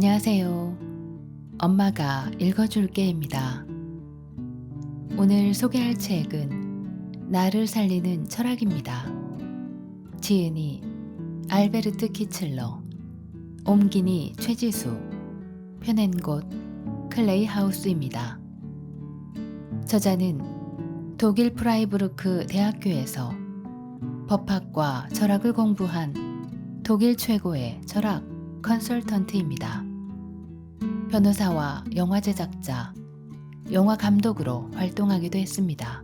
안녕하세요. 엄마가 읽어줄게입니다. 오늘 소개할 책은 나를 살리는 철학입니다. 지은이 알베르트 키칠러, 옮기니 최지수, 펴낸 곳 클레이 하우스입니다. 저자는 독일 프라이부르크 대학교에서 법학과 철학을 공부한 독일 최고의 철학 컨설턴트입니다. 변호사와 영화 제작자, 영화 감독으로 활동하기도 했습니다.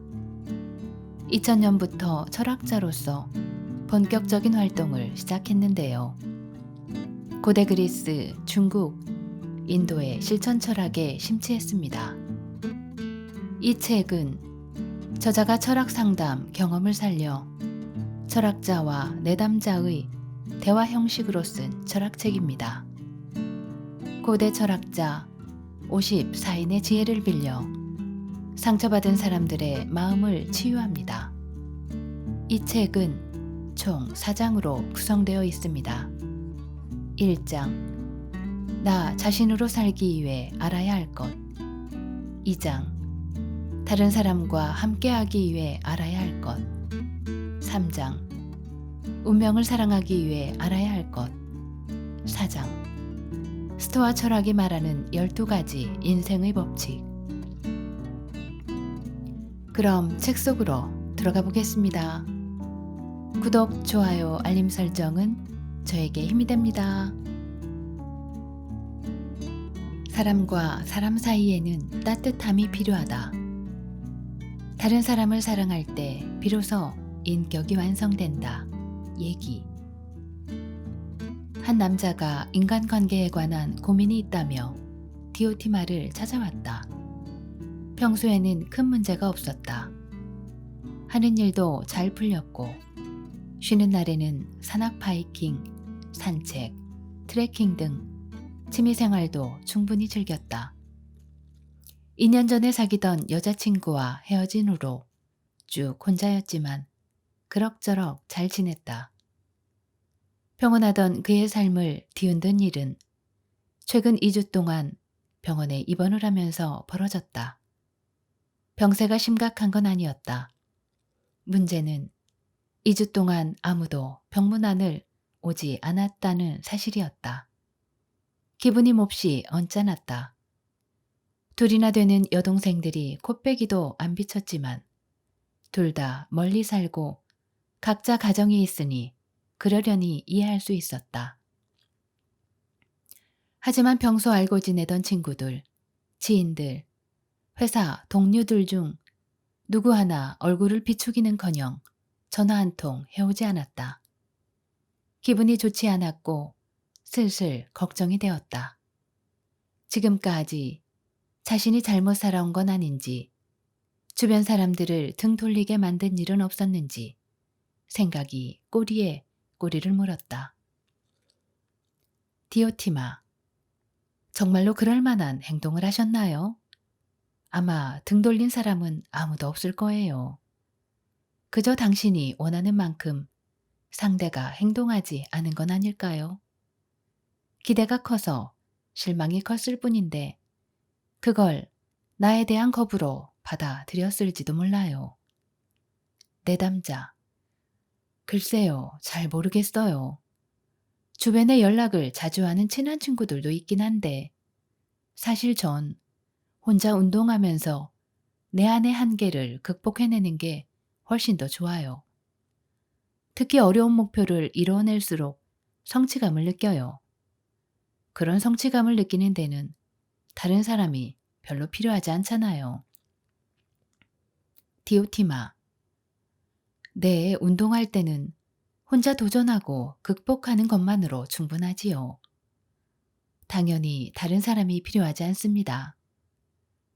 2000년부터 철학자로서 본격적인 활동을 시작했는데요. 고대 그리스, 중국, 인도의 실천 철학에 심취했습니다. 이 책은 저자가 철학 상담 경험을 살려 철학자와 내담자의 대화 형식으로 쓴 철학책입니다. 고대 철학자 54인의 지혜를 빌려 상처받은 사람들의 마음을 치유합니다. 이 책은 총 4장으로 구성되어 있습니다. 1장 나 자신으로 살기 위해 알아야 할 것 2장 다른 사람과 함께하기 위해 알아야 할 것 3장 운명을 사랑하기 위해 알아야 할 것 4장 스토아 철학이 말하는 12가지 인생의 법칙 그럼 책 속으로 들어가 보겠습니다. 구독, 좋아요, 알림 설정은 저에게 힘이 됩니다. 사람과 사람 사이에는 따뜻함이 필요하다. 다른 사람을 사랑할 때 비로소 인격이 완성된다. 얘기. 한 남자가 인간관계에 관한 고민이 있다며 디오티마를 찾아왔다. 평소에는 큰 문제가 없었다. 하는 일도 잘 풀렸고, 쉬는 날에는 산악 바이킹, 산책, 트레킹 등 취미생활도 충분히 즐겼다. 2년 전에 사귀던 여자친구와 헤어진 후로 쭉 혼자였지만 그럭저럭 잘 지냈다. 평온하던 그의 삶을 뒤흔든 일은 최근 2주 동안 병원에 입원을 하면서 벌어졌다. 병세가 심각한 건 아니었다. 문제는 2주 동안 아무도 병문안을 오지 않았다는 사실이었다. 기분이 몹시 언짢았다. 둘이나 되는 여동생들이 코빼기도 안 비쳤지만 둘 다 멀리 살고 각자 가정이 있으니 그러려니 이해할 수 있었다. 하지만 평소 알고 지내던 친구들, 지인들, 회사 동료들 중 누구 하나 얼굴을 비추기는커녕 전화 한 통 해오지 않았다. 기분이 좋지 않았고 슬슬 걱정이 되었다. 지금까지 자신이 잘못 살아온 건 아닌지, 주변 사람들을 등 돌리게 만든 일은 없었는지 생각이 꼬리에 꼬리를 물었다. 디오티마, 정말로 그럴 만한 행동을 하셨나요? 아마 등 돌린 사람은 아무도 없을 거예요. 그저 당신이 원하는 만큼 상대가 행동하지 않은 건 아닐까요? 기대가 커서 실망이 컸을 뿐인데 그걸 나에 대한 겁으로 받아들였을지도 몰라요. 내담자. 글쎄요, 잘 모르겠어요. 주변에 연락을 자주 하는 친한 친구들도 있긴 한데, 사실 전 혼자 운동하면서 내 안의 한계를 극복해내는 게 훨씬 더 좋아요. 특히 어려운 목표를 이뤄낼수록 성취감을 느껴요. 그런 성취감을 느끼는 데는 다른 사람이 별로 필요하지 않잖아요. 디오티마. 네, 운동할 때는 혼자 도전하고 극복하는 것만으로 충분하지요. 당연히 다른 사람이 필요하지 않습니다.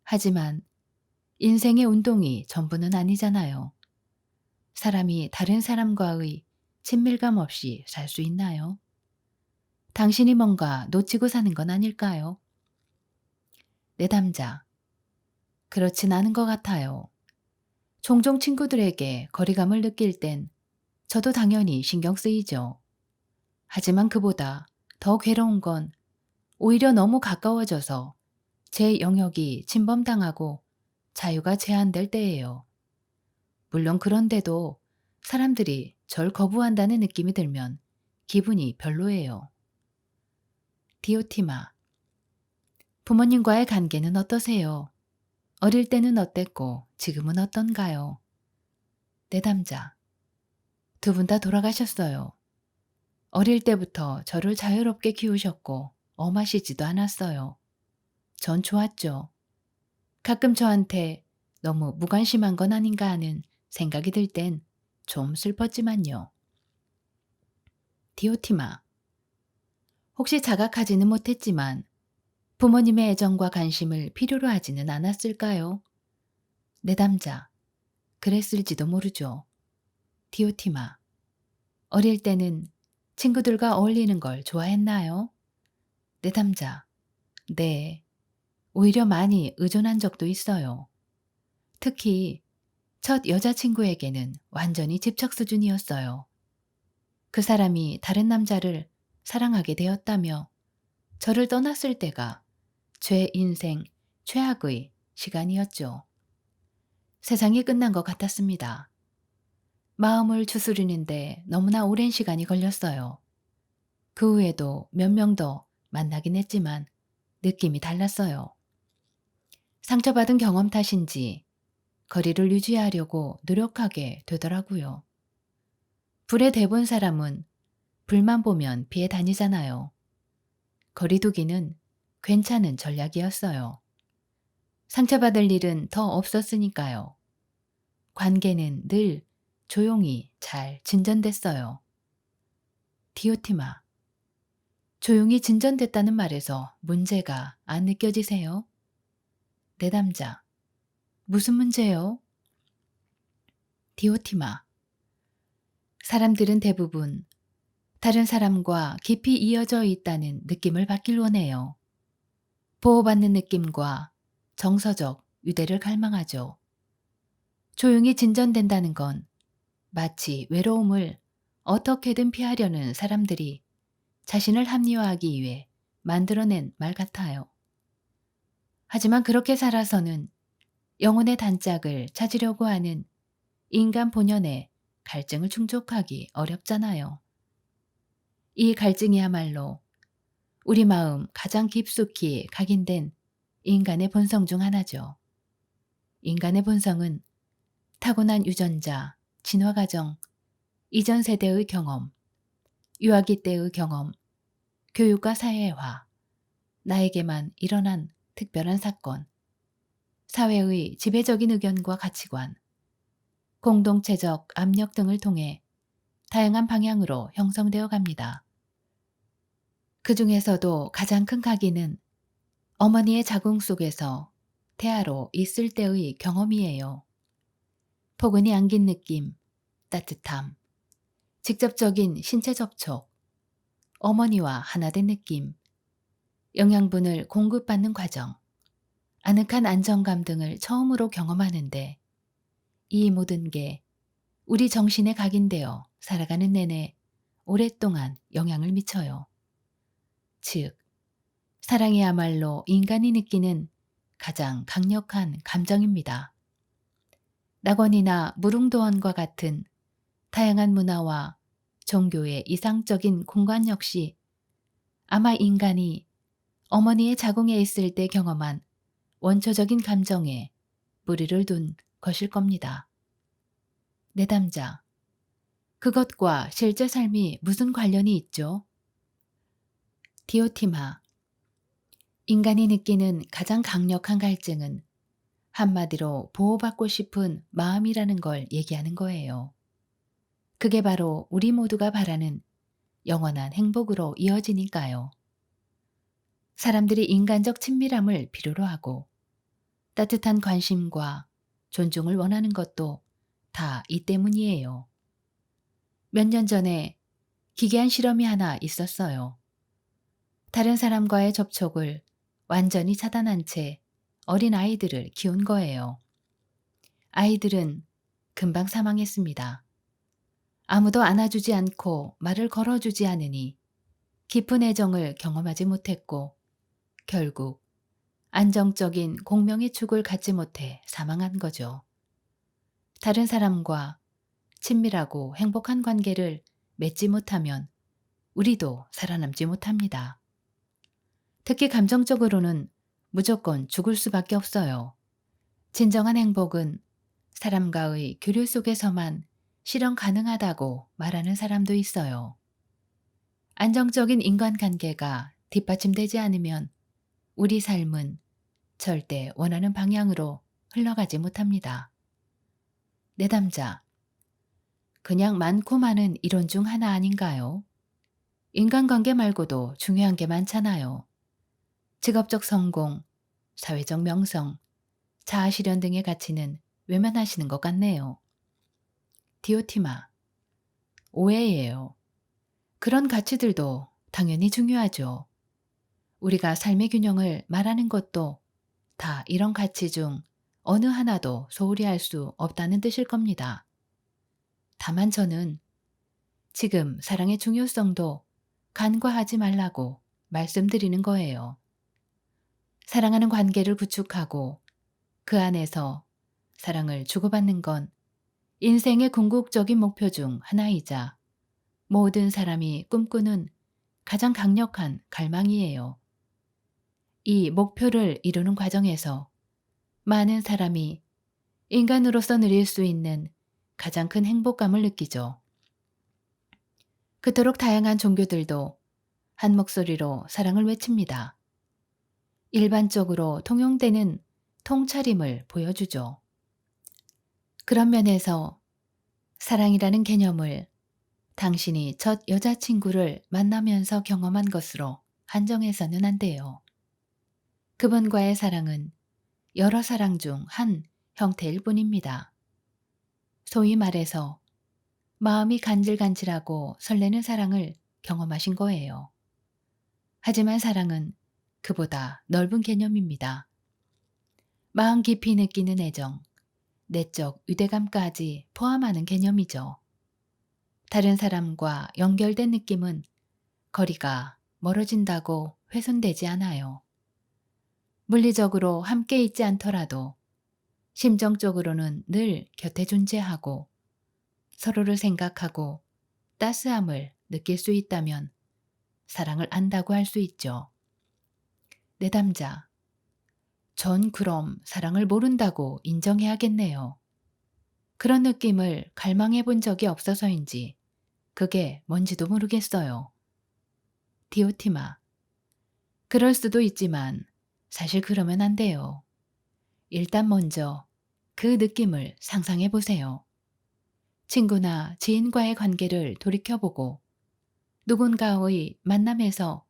하지만 인생의 운동이 전부는 아니잖아요. 사람이 다른 사람과의 친밀감 없이 살 수 있나요? 당신이 뭔가 놓치고 사는 건 아닐까요? 내담자. 그렇진 않은 것 같아요. 종종 친구들에게 거리감을 느낄 땐 저도 당연히 신경 쓰이죠. 하지만 그보다 더 괴로운 건 오히려 너무 가까워져서 제 영역이 침범당하고 자유가 제한될 때예요. 물론 그런데도 사람들이 절 거부한다는 느낌이 들면 기분이 별로예요. 디오티마. 부모님과의 관계는 어떠세요? 어릴 때는 어땠고 지금은 어떤가요? 내담자. 두 분 다 돌아가셨어요. 어릴 때부터 저를 자유롭게 키우셨고 엄하시지도 않았어요. 전 좋았죠. 가끔 저한테 너무 무관심한 건 아닌가 하는 생각이 들 땐 좀 슬펐지만요. 디오티마. 혹시 자각하지는 못했지만 부모님의 애정과 관심을 필요로 하지는 않았을까요? 내담자. 그랬을지도 모르죠. 디오티마. 어릴 때는 친구들과 어울리는 걸 좋아했나요? 내담자. 네. 오히려 많이 의존한 적도 있어요. 특히 첫 여자친구에게는 완전히 집착 수준이었어요. 그 사람이 다른 남자를 사랑하게 되었다며 저를 떠났을 때가 제 인생 최악의 시간이었죠. 세상이 끝난 것 같았습니다. 마음을 추스리는데 너무나 오랜 시간이 걸렸어요. 그 후에도 몇 명 더 만나긴 했지만 느낌이 달랐어요. 상처받은 경험 탓인지 거리를 유지하려고 노력하게 되더라고요. 불에 대본 사람은 불만 보면 피해 다니잖아요. 거리두기는 괜찮은 전략이었어요. 상처받을 일은 더 없었으니까요. 관계는 늘 조용히 잘 진전됐어요. 디오티마. 조용히 진전됐다는 말에서 문제가 안 느껴지세요? 내담자. 무슨 문제요? 디오티마. 사람들은 대부분 다른 사람과 깊이 이어져 있다는 느낌을 받길 원해요. 보호받는 느낌과 정서적 유대를 갈망하죠. 조용히 진전된다는 건 마치 외로움을 어떻게든 피하려는 사람들이 자신을 합리화하기 위해 만들어낸 말 같아요. 하지만 그렇게 살아서는 영혼의 단짝을 찾으려고 하는 인간 본연의 갈증을 충족하기 어렵잖아요. 이 갈증이야말로 우리 마음 가장 깊숙이 각인된 인간의 본성 중 하나죠. 인간의 본성은 타고난 유전자, 진화 과정, 이전 세대의 경험, 유아기 때의 경험, 교육과 사회화, 나에게만 일어난 특별한 사건, 사회의 지배적인 의견과 가치관, 공동체적 압력 등을 통해 다양한 방향으로 형성되어 갑니다. 그 중에서도 가장 큰 각인은 어머니의 자궁 속에서 태아로 있을 때의 경험이에요. 포근히 안긴 느낌, 따뜻함, 직접적인 신체 접촉, 어머니와 하나 된 느낌, 영양분을 공급받는 과정, 아늑한 안정감 등을 처음으로 경험하는데 이 모든 게 우리 정신에 각인되어 살아가는 내내 오랫동안 영향을 미쳐요. 즉, 사랑이야말로 인간이 느끼는 가장 강력한 감정입니다. 낙원이나 무릉도원과 같은 다양한 문화와 종교의 이상적인 공간 역시 아마 인간이 어머니의 자궁에 있을 때 경험한 원초적인 감정에 뿌리를 둔 것일 겁니다. 내담자. 그것과 실제 삶이 무슨 관련이 있죠? 디오티마. 인간이 느끼는 가장 강력한 갈증은 한마디로 보호받고 싶은 마음이라는 걸 얘기하는 거예요. 그게 바로 우리 모두가 바라는 영원한 행복으로 이어지니까요. 사람들이 인간적 친밀함을 필요로 하고 따뜻한 관심과 존중을 원하는 것도 다 이 때문이에요. 몇 년 전에 기괴한 실험이 하나 있었어요. 다른 사람과의 접촉을 완전히 차단한 채 어린 아이들을 키운 거예요. 아이들은 금방 사망했습니다. 아무도 안아주지 않고 말을 걸어주지 않으니 깊은 애정을 경험하지 못했고 결국 안정적인 공명의 축을 갖지 못해 사망한 거죠. 다른 사람과 친밀하고 행복한 관계를 맺지 못하면 우리도 살아남지 못합니다. 특히 감정적으로는 무조건 죽을 수밖에 없어요. 진정한 행복은 사람과의 교류 속에서만 실현 가능하다고 말하는 사람도 있어요. 안정적인 인간관계가 뒷받침되지 않으면 우리 삶은 절대 원하는 방향으로 흘러가지 못합니다. 내담자. 그냥 많고 많은 이론 중 하나 아닌가요? 인간관계 말고도 중요한 게 많잖아요. 직업적 성공, 사회적 명성, 자아 실현 등의 가치는 외면하시는 것 같네요. 디오티마. 오해예요. 그런 가치들도 당연히 중요하죠. 우리가 삶의 균형을 말하는 것도 다 이런 가치 중 어느 하나도 소홀히 할 수 없다는 뜻일 겁니다. 다만 저는 지금 사랑의 중요성도 간과하지 말라고 말씀드리는 거예요. 사랑하는 관계를 구축하고 그 안에서 사랑을 주고받는 건 인생의 궁극적인 목표 중 하나이자 모든 사람이 꿈꾸는 가장 강력한 갈망이에요. 이 목표를 이루는 과정에서 많은 사람이 인간으로서 누릴 수 있는 가장 큰 행복감을 느끼죠. 그토록 다양한 종교들도 한 목소리로 사랑을 외칩니다. 일반적으로 통용되는 통차림을 보여주죠. 그런 면에서 사랑이라는 개념을 당신이 첫 여자친구를 만나면서 경험한 것으로 한정해서는 안 돼요. 그분과의 사랑은 여러 사랑 중 한 형태일 뿐입니다. 소위 말해서 마음이 간질간질하고 설레는 사랑을 경험하신 거예요. 하지만 사랑은 그보다 넓은 개념입니다. 마음 깊이 느끼는 애정, 내적 유대감까지 포함하는 개념이죠. 다른 사람과 연결된 느낌은 거리가 멀어진다고 훼손되지 않아요. 물리적으로 함께 있지 않더라도 심정적으로는 늘 곁에 존재하고 서로를 생각하고 따스함을 느낄 수 있다면 사랑을 안다고 할 수 있죠. 내담자. 전 그럼 사랑을 모른다고 인정해야겠네요. 그런 느낌을 갈망해 본 적이 없어서인지 그게 뭔지도 모르겠어요. 디오티마. 그럴 수도 있지만 사실 그러면 안 돼요. 일단 먼저 그 느낌을 상상해 보세요. 친구나 지인과의 관계를 돌이켜보고 누군가의 만남에서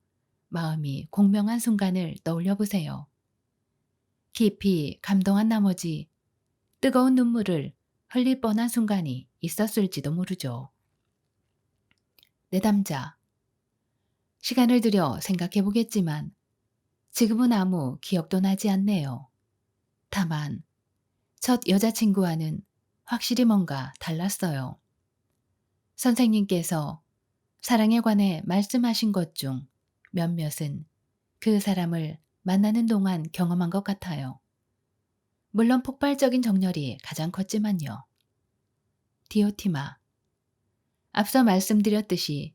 마음이 공명한 순간을 떠올려 보세요. 깊이 감동한 나머지 뜨거운 눈물을 흘릴 뻔한 순간이 있었을지도 모르죠. 내담자. 시간을 들여 생각해 보겠지만 지금은 아무 기억도 나지 않네요. 다만 첫 여자친구와는 확실히 뭔가 달랐어요. 선생님께서 사랑에 관해 말씀하신 것 중 몇몇은 그 사람을 만나는 동안 경험한 것 같아요. 물론 폭발적인 정열이 가장 컸지만요. 디오티마. 앞서 말씀드렸듯이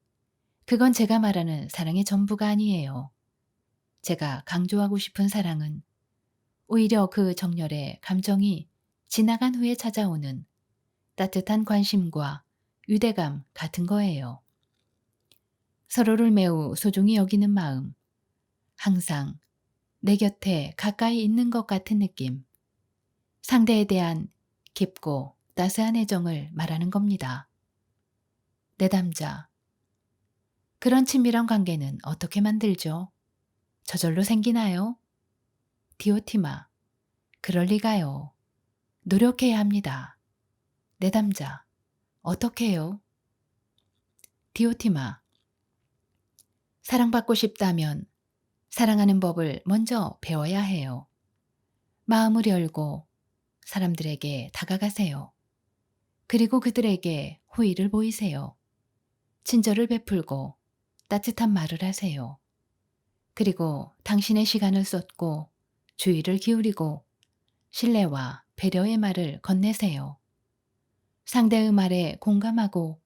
그건 제가 말하는 사랑의 전부가 아니에요. 제가 강조하고 싶은 사랑은 오히려 그 정열의 감정이 지나간 후에 찾아오는 따뜻한 관심과 유대감 같은 거예요. 서로를 매우 소중히 여기는 마음, 항상 내 곁에 가까이 있는 것 같은 느낌, 상대에 대한 깊고 따스한 애정을 말하는 겁니다. 내담자. 그런 친밀한 관계는 어떻게 만들죠? 저절로 생기나요? 디오티마. 그럴 리가요. 노력해야 합니다. 내담자. 어떻게 해요? 디오티마. 사랑받고 싶다면 사랑하는 법을 먼저 배워야 해요. 마음을 열고 사람들에게 다가가세요. 그리고 그들에게 호의를 보이세요. 친절을 베풀고 따뜻한 말을 하세요. 그리고 당신의 시간을 쏟고 주의를 기울이고 신뢰와 배려의 말을 건네세요. 상대의 말에 공감하고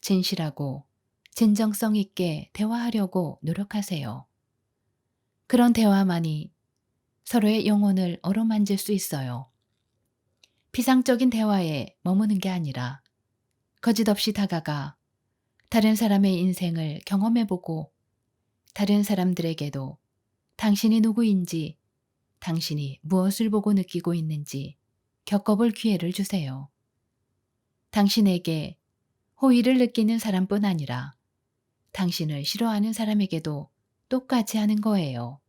진실하고 진정성 있게 대화하려고 노력하세요. 그런 대화만이 서로의 영혼을 어루만질 수 있어요. 피상적인 대화에 머무는 게 아니라 거짓없이 다가가 다른 사람의 인생을 경험해보고 다른 사람들에게도 당신이 누구인지 당신이 무엇을 보고 느끼고 있는지 겪어볼 기회를 주세요. 당신에게 호의를 느끼는 사람뿐 아니라 당신을 싫어하는 사람에게도 똑같이 하는 거예요.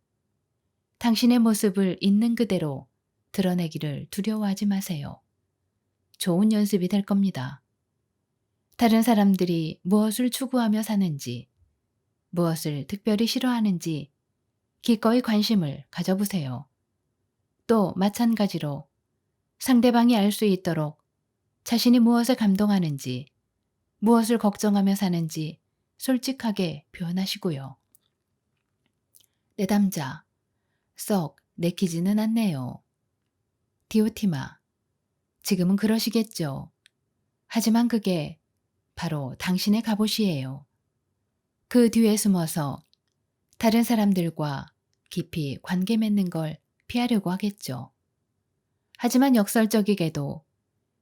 당신의 모습을 있는 그대로 드러내기를 두려워하지 마세요. 좋은 연습이 될 겁니다. 다른 사람들이 무엇을 추구하며 사는지, 무엇을 특별히 싫어하는지 기꺼이 관심을 가져보세요. 또 마찬가지로 상대방이 알 수 있도록 자신이 무엇에 감동하는지, 무엇을 걱정하며 사는지 솔직하게 표현하시고요. 내담자, 썩 내키지는 않네요. 디오티마, 지금은 그러시겠죠. 하지만 그게 바로 당신의 갑옷이에요. 그 뒤에 숨어서 다른 사람들과 깊이 관계 맺는 걸 피하려고 하겠죠. 하지만 역설적이게도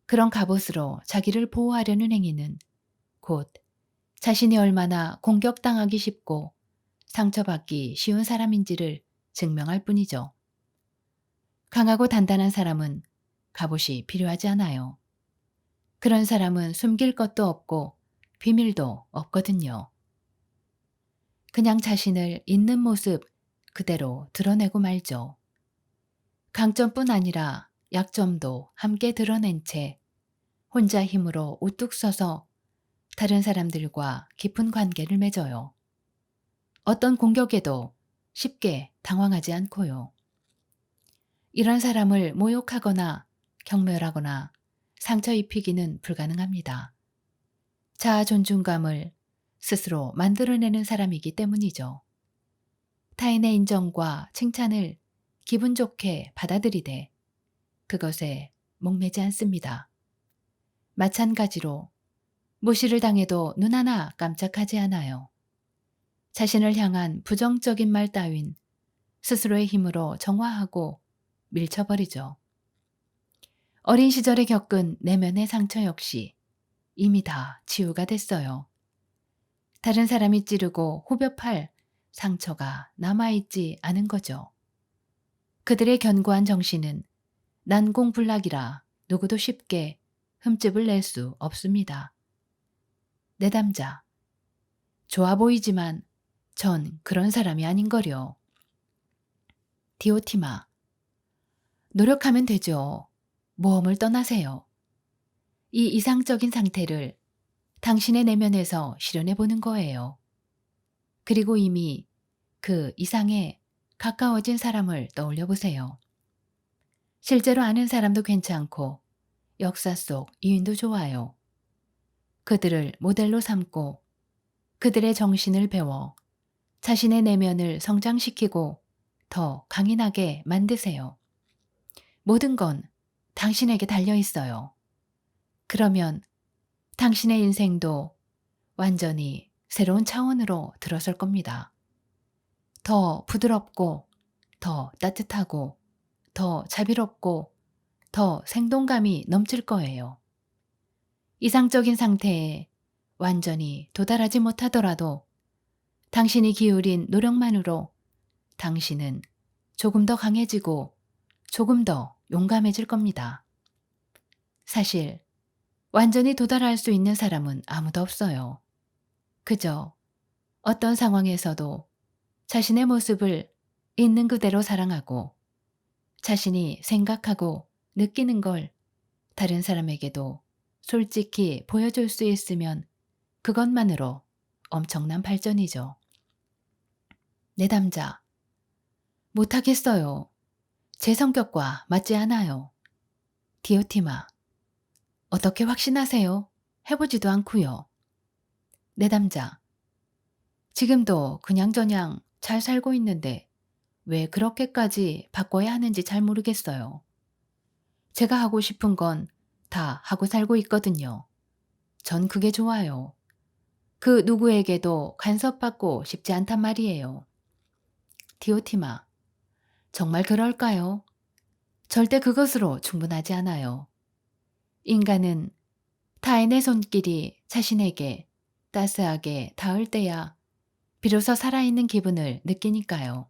그런 갑옷으로 자기를 보호하려는 행위는 곧 자신이 얼마나 공격당하기 쉽고 상처받기 쉬운 사람인지를 증명할 뿐이죠. 강하고 단단한 사람은 갑옷이 필요하지 않아요. 그런 사람은 숨길 것도 없고 비밀도 없거든요. 그냥 자신을 있는 모습 그대로 드러내고 말죠. 강점뿐 아니라 약점도 함께 드러낸 채 혼자 힘으로 우뚝 서서 다른 사람들과 깊은 관계를 맺어요. 어떤 공격에도 쉽게 당황하지 않고요. 이런 사람을 모욕하거나 경멸하거나 상처 입히기는 불가능합니다. 자아 존중감을 스스로 만들어내는 사람이기 때문이죠. 타인의 인정과 칭찬을 기분 좋게 받아들이되 그것에 목매지 않습니다. 마찬가지로 무시를 당해도 눈 하나 깜짝하지 않아요. 자신을 향한 부정적인 말 따윈 스스로의 힘으로 정화하고 밀쳐버리죠. 어린 시절에 겪은 내면의 상처 역시 이미 다 치유가 됐어요. 다른 사람이 찌르고 후벼팔 상처가 남아있지 않은 거죠. 그들의 견고한 정신은 난공불락이라 누구도 쉽게 흠집을 낼 수 없습니다. 내담자. 좋아 보이지만 전 그런 사람이 아닌거려. 디오티마. 노력하면 되죠. 모험을 떠나세요. 이 이상적인 상태를 당신의 내면에서 실현해 보는 거예요. 그리고 이미 그 이상에 가까워진 사람을 떠올려 보세요. 실제로 아는 사람도 괜찮고 역사 속 이인도 좋아요. 그들을 모델로 삼고 그들의 정신을 배워 자신의 내면을 성장시키고 더 강인하게 만드세요. 모든 건 당신에게 달려 있어요. 그러면 당신의 인생도 완전히 새로운 차원으로 들어설 겁니다. 더 부드럽고, 더 따뜻하고, 더 자비롭고, 더 생동감이 넘칠 거예요. 이상적인 상태에 완전히 도달하지 못하더라도 당신이 기울인 노력만으로 당신은 조금 더 강해지고 조금 더 용감해질 겁니다. 사실 완전히 도달할 수 있는 사람은 아무도 없어요. 그저 어떤 상황에서도 자신의 모습을 있는 그대로 사랑하고 자신이 생각하고 느끼는 걸 다른 사람에게도 솔직히 보여줄 수 있으면 그것만으로 엄청난 발전이죠. 내담자. 못하겠어요. 제 성격과 맞지 않아요. 디오티마. 어떻게 확신하세요? 해보지도 않고요. 내담자. 지금도 그냥저냥 잘 살고 있는데 왜 그렇게까지 바꿔야 하는지 잘 모르겠어요. 제가 하고 싶은 건 다 하고 살고 있거든요. 전 그게 좋아요. 그 누구에게도 간섭받고 싶지 않단 말이에요. 디오티마, 정말 그럴까요? 절대 그것으로 충분하지 않아요. 인간은 타인의 손길이 자신에게 따스하게 닿을 때야 비로소 살아있는 기분을 느끼니까요.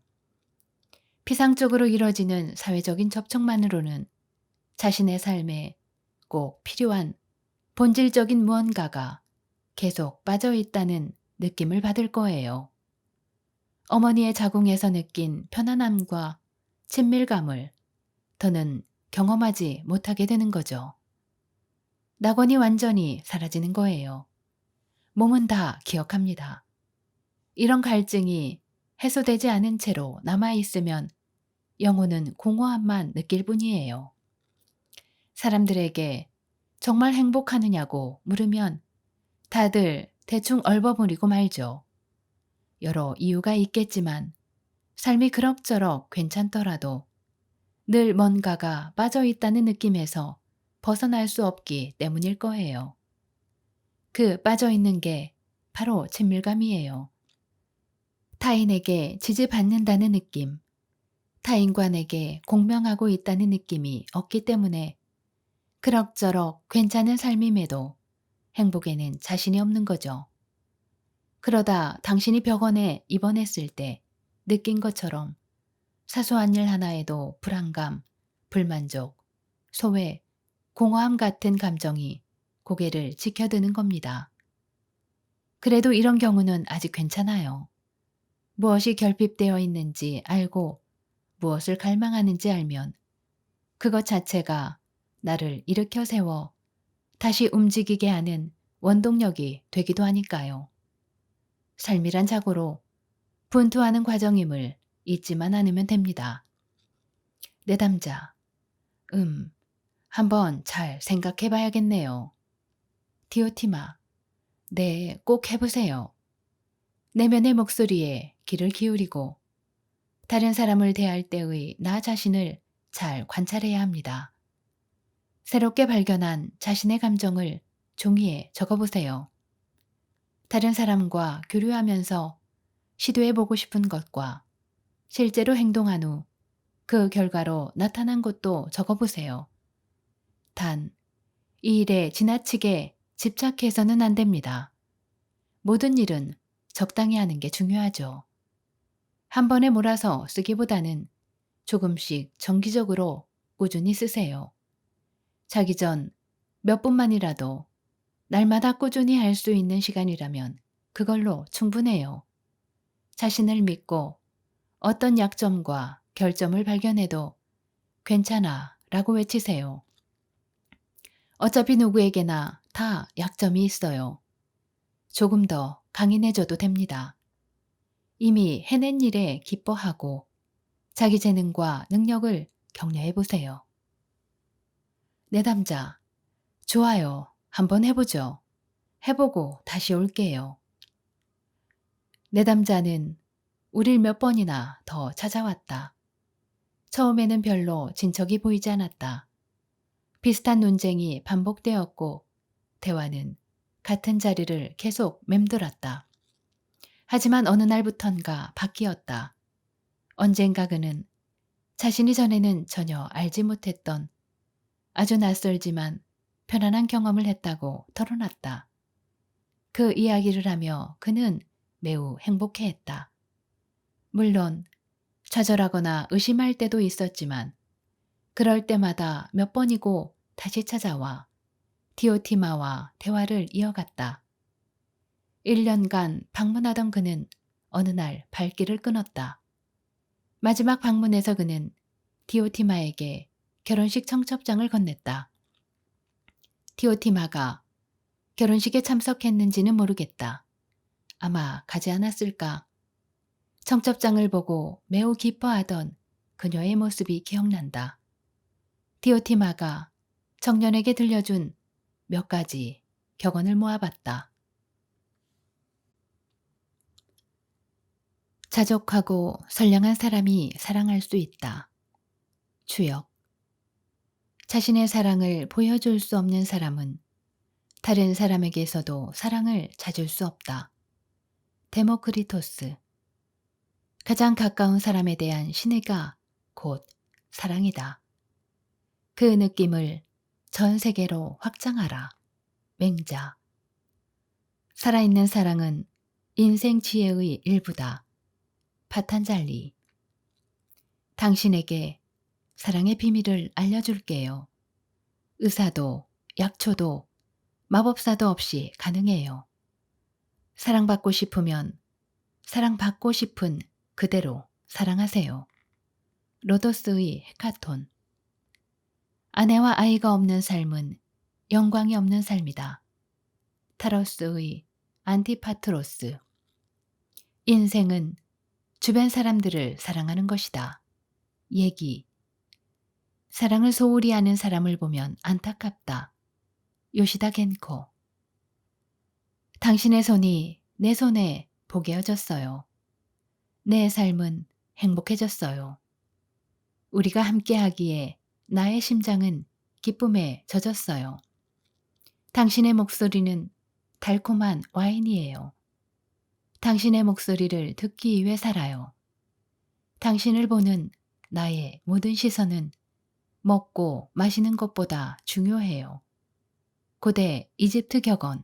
피상적으로 이뤄지는 사회적인 접촉만으로는 자신의 삶에 꼭 필요한 본질적인 무언가가 계속 빠져 있다는 느낌을 받을 거예요. 어머니의 자궁에서 느낀 편안함과 친밀감을 더는 경험하지 못하게 되는 거죠. 낙원이 완전히 사라지는 거예요. 몸은 다 기억합니다. 이런 갈증이 해소되지 않은 채로 남아있으면 영혼은 공허함만 느낄 뿐이에요. 사람들에게 정말 행복하느냐고 물으면 다들 대충 얼버무리고 말죠. 여러 이유가 있겠지만 삶이 그럭저럭 괜찮더라도 늘 뭔가가 빠져 있다는 느낌에서 벗어날 수 없기 때문일 거예요. 그 빠져 있는 게 바로 친밀감이에요. 타인에게 지지받는다는 느낌, 타인과 내게 공명하고 있다는 느낌이 없기 때문에 그럭저럭 괜찮은 삶임에도 행복에는 자신이 없는 거죠. 그러다 당신이 병원에 입원했을 때 느낀 것처럼 사소한 일 하나에도 불안감, 불만족, 소외, 공허함 같은 감정이 고개를 지켜드는 겁니다. 그래도 이런 경우는 아직 괜찮아요. 무엇이 결핍되어 있는지 알고 무엇을 갈망하는지 알면 그것 자체가 나를 일으켜 세워 다시 움직이게 하는 원동력이 되기도 하니까요. 삶이란 자고로 분투하는 과정임을 잊지만 않으면 됩니다. 내담자, 음, 한번 잘 생각해 봐야겠네요. 디오티마, 네, 꼭 해보세요. 내면의 목소리에 귀를 기울이고 다른 사람을 대할 때의 나 자신을 잘 관찰해야 합니다. 새롭게 발견한 자신의 감정을 종이에 적어보세요. 다른 사람과 교류하면서 시도해보고 싶은 것과 실제로 행동한 후 그 결과로 나타난 것도 적어보세요. 단, 이 일에 지나치게 집착해서는 안 됩니다. 모든 일은 적당히 하는 게 중요하죠. 한 번에 몰아서 쓰기보다는 조금씩 정기적으로 꾸준히 쓰세요. 자기 전 몇 분만이라도 날마다 꾸준히 할 수 있는 시간이라면 그걸로 충분해요. 자신을 믿고 어떤 약점과 결점을 발견해도 괜찮아 라고 외치세요. 어차피 누구에게나 다 약점이 있어요. 조금 더 강인해져도 됩니다. 이미 해낸 일에 기뻐하고 자기 재능과 능력을 격려해 보세요. 내담자, 좋아요. 한번 해보죠. 해보고 다시 올게요. 내담자는 우릴 몇 번이나 더 찾아왔다. 처음에는 별로 진척이 보이지 않았다. 비슷한 논쟁이 반복되었고 대화는 같은 자리를 계속 맴돌았다. 하지만 어느 날부턴가 바뀌었다. 언젠가 그는 자신이 전에는 전혀 알지 못했던 아주 낯설지만 편안한 경험을 했다고 털어놨다. 그 이야기를 하며 그는 매우 행복해 했다. 물론 좌절하거나 의심할 때도 있었지만 그럴 때마다 몇 번이고 다시 찾아와 디오티마와 대화를 이어갔다. 1년간 방문하던 그는 어느 날 발길을 끊었다. 마지막 방문에서 그는 디오티마에게 결혼식 청첩장을 건넸다. 디오티마가 결혼식에 참석했는지는 모르겠다. 아마 가지 않았을까. 청첩장을 보고 매우 기뻐하던 그녀의 모습이 기억난다. 디오티마가 청년에게 들려준 몇 가지 격언을 모아봤다. 자족하고 선량한 사람이 사랑할 수 있다. 주역. 자신의 사랑을 보여줄 수 없는 사람은 다른 사람에게서도 사랑을 찾을 수 없다. 데모크리토스. 가장 가까운 사람에 대한 신의가 곧 사랑이다. 그 느낌을 전 세계로 확장하라. 맹자. 살아있는 사랑은 인생 지혜의 일부다. 파탄잘리. 당신에게 사랑의 비밀을 알려줄게요. 의사도, 약초도, 마법사도 없이 가능해요. 사랑받고 싶으면 사랑받고 싶은 그대로 사랑하세요. 로도스의 헤카톤. 아내와 아이가 없는 삶은 영광이 없는 삶이다. 타로스의 안티파트로스. 인생은 주변 사람들을 사랑하는 것이다. 얘기. 사랑을 소홀히 하는 사람을 보면 안타깝다. 요시다 겐코. 당신의 손이 내 손에 보게어졌어요. 내 삶은 행복해졌어요. 우리가 함께 하기에 나의 심장은 기쁨에 젖었어요. 당신의 목소리는 달콤한 와인이에요. 당신의 목소리를 듣기 위해 살아요. 당신을 보는 나의 모든 시선은 먹고 마시는 것보다 중요해요. 고대 이집트 격언